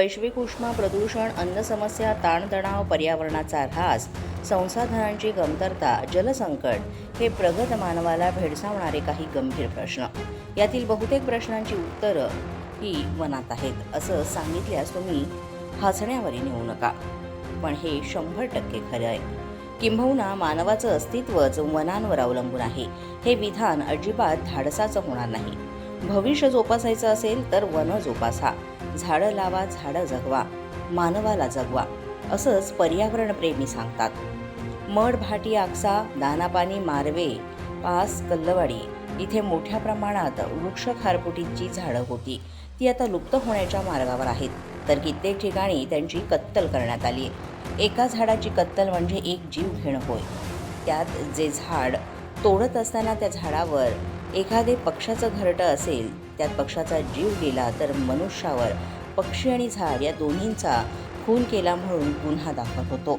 वैश्विक उष्मा प्रदूषण अन्न समस्या ताणतणाव पर्यावरणाचा ऱ्हास संसाधनांची कमतरता जलसंकट हे प्रगत मानवाला भेडसावणारे काही गंभीर प्रश्न. यातील बहुतेक प्रश्नांची उत्तरं ही वनात आहेत असं सांगितल्यास तुम्ही हसण्यावरी नेऊ नका. पण हे शंभर टक्के खरं आहे. किंबहुना मानवाचं अस्तित्वच वनांवर अवलंबून आहे. हे विधान अजिबात धाडसाचं होणार नाही. भविष्य जोपासायचं असेल तर वन जोपासा. झाडं लावा झाडं जगवा मानवाला जगवा असंच पर्यावरणप्रेमी सांगतात. मड भाटी आक्सा दानापानी मारवे पास कल्लवाडी इथे मोठ्या प्रमाणात वृक्ष खारपुटींची झाडं होती. ती आता लुप्त होण्याच्या मार्गावर आहेत. तर कित्येक ठिकाणी त्यांची कत्तल करण्यात आली. एका झाडाची कत्तल म्हणजे एक जीव घेणं होय. त्यात जे झाड तोडत असताना त्या झाडावर एखादे पक्षाचं घरटं असेल त्यात पक्षाचा जीव गेला तर मनुष्यावर पक्षी आणि झाड या दोन्हींचा खून केला म्हणून गुन्हा दाखल होतो.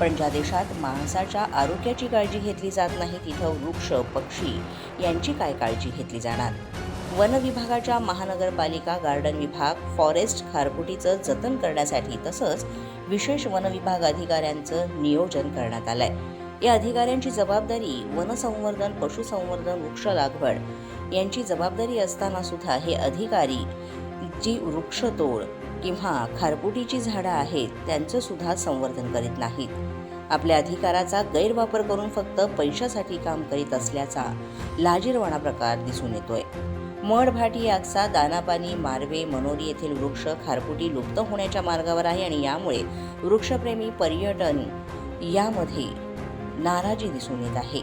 पण ज्या देशात माणसाच्या आरोग्याची काळजी घेतली जात नाही तिथं वृक्ष पक्षी यांची काय काळजी घेतली जाणार? वन विभागाच्या महानगरपालिका गार्डन विभाग फॉरेस्ट खारपुटीचं जतन करण्यासाठी तसंच विशेष वनविभाग अधिकाऱ्यांचं नियोजन करण्यात आलं आहे या अधिकाऱ्यांची जबाबदारी वनसंवर्धन पशुसंवर्धन वृक्ष लागवड यांची जबाबदारी असताना सुद्धा हे अधिकारी जी वृक्षतोड किंवा खारपुटीची झाडं आहेत त्यांचं सुद्धा संवर्धन करीत नाहीत. आपल्या अधिकाराचा गैरवापर करून फक्त पैशासाठी काम करीत असल्याचा लाजीरवाणा प्रकार दिसून येतोय. मडभाटी भाटी दानापानी मारवे मनोरी येथील वृक्ष खारपुटी लुप्त होण्याच्या मार्गावर आहे आणि यामुळे वृक्षप्रेमी पर्यटन यामध्ये नाराजी दिसून येत आहे.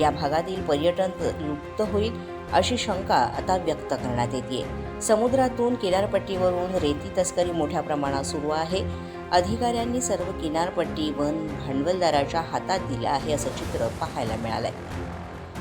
या भागातील पर्यटन लुप्त होईल अशी शंका आता व्यक्त करण्यात येते समुद्रातून किनारपट्टीवरून रेती तस्करी मोठ्या प्रमाणात सुरू आहे. अधिकाऱ्यांनी सर्व किनारपट्टी वन भांडवलदाराच्या हातात दिल्या आहे असं चित्र पाहायला मिळालंय.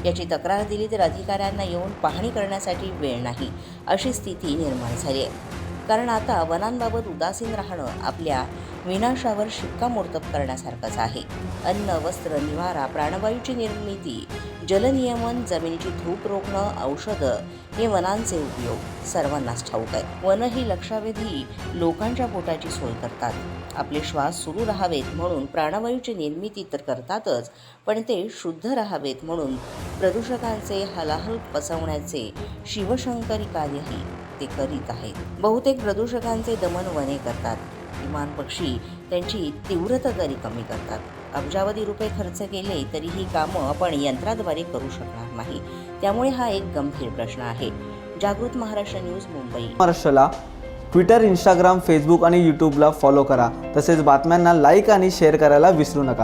याची तक्रार दिली तर अधिकाऱ्यांना येऊन पाहणी करण्यासाठी वेळ नाही अशी स्थिती निर्माण झाली आहे. कारण आता वनांबाबत उदासीन राहणं आपल्या विनाशावर शिक्कामोर्तब करण्यासारखंच आहे. अन्न वस्त्र निवारा प्राणवायूची निर्मिती जलनियमन जमिनीची धूप रोखणं औषधं हे वनांचे उपयोग सर्वांनाच ठाऊक आहे. वन ही लक्षावेधी लोकांच्या पोटाची सोय करतात. आपले श्वास सुरू राहावेत म्हणून प्राणवायूची निर्मिती तर करतातच पण ते शुद्ध राहावेत म्हणून प्रदूषकांचे हलाहल पसवण्याचे शिवशंकरी कार्यही ते करीत आहेत. बहुतेक प्रदूषकांचे दमन वने करतात. विमान पक्षी त्यांची तीव्रता तरी कमी करतात. अब्जावधी रुपये खर्च केले तरी ही कामं आपण यंत्राद्वारे करू शकणार नाही. त्यामुळे हा एक गंभीर प्रश्न आहे. जागृत महाराष्ट्र न्यूज मुंबई. महाराष्ट्राला ट्विटर इंस्टाग्राम फेसबुक आणि यूट्यूबला फॉलो करा. तसेच बातम्यांना लाईक आणि शेअर करायला विसरू नका.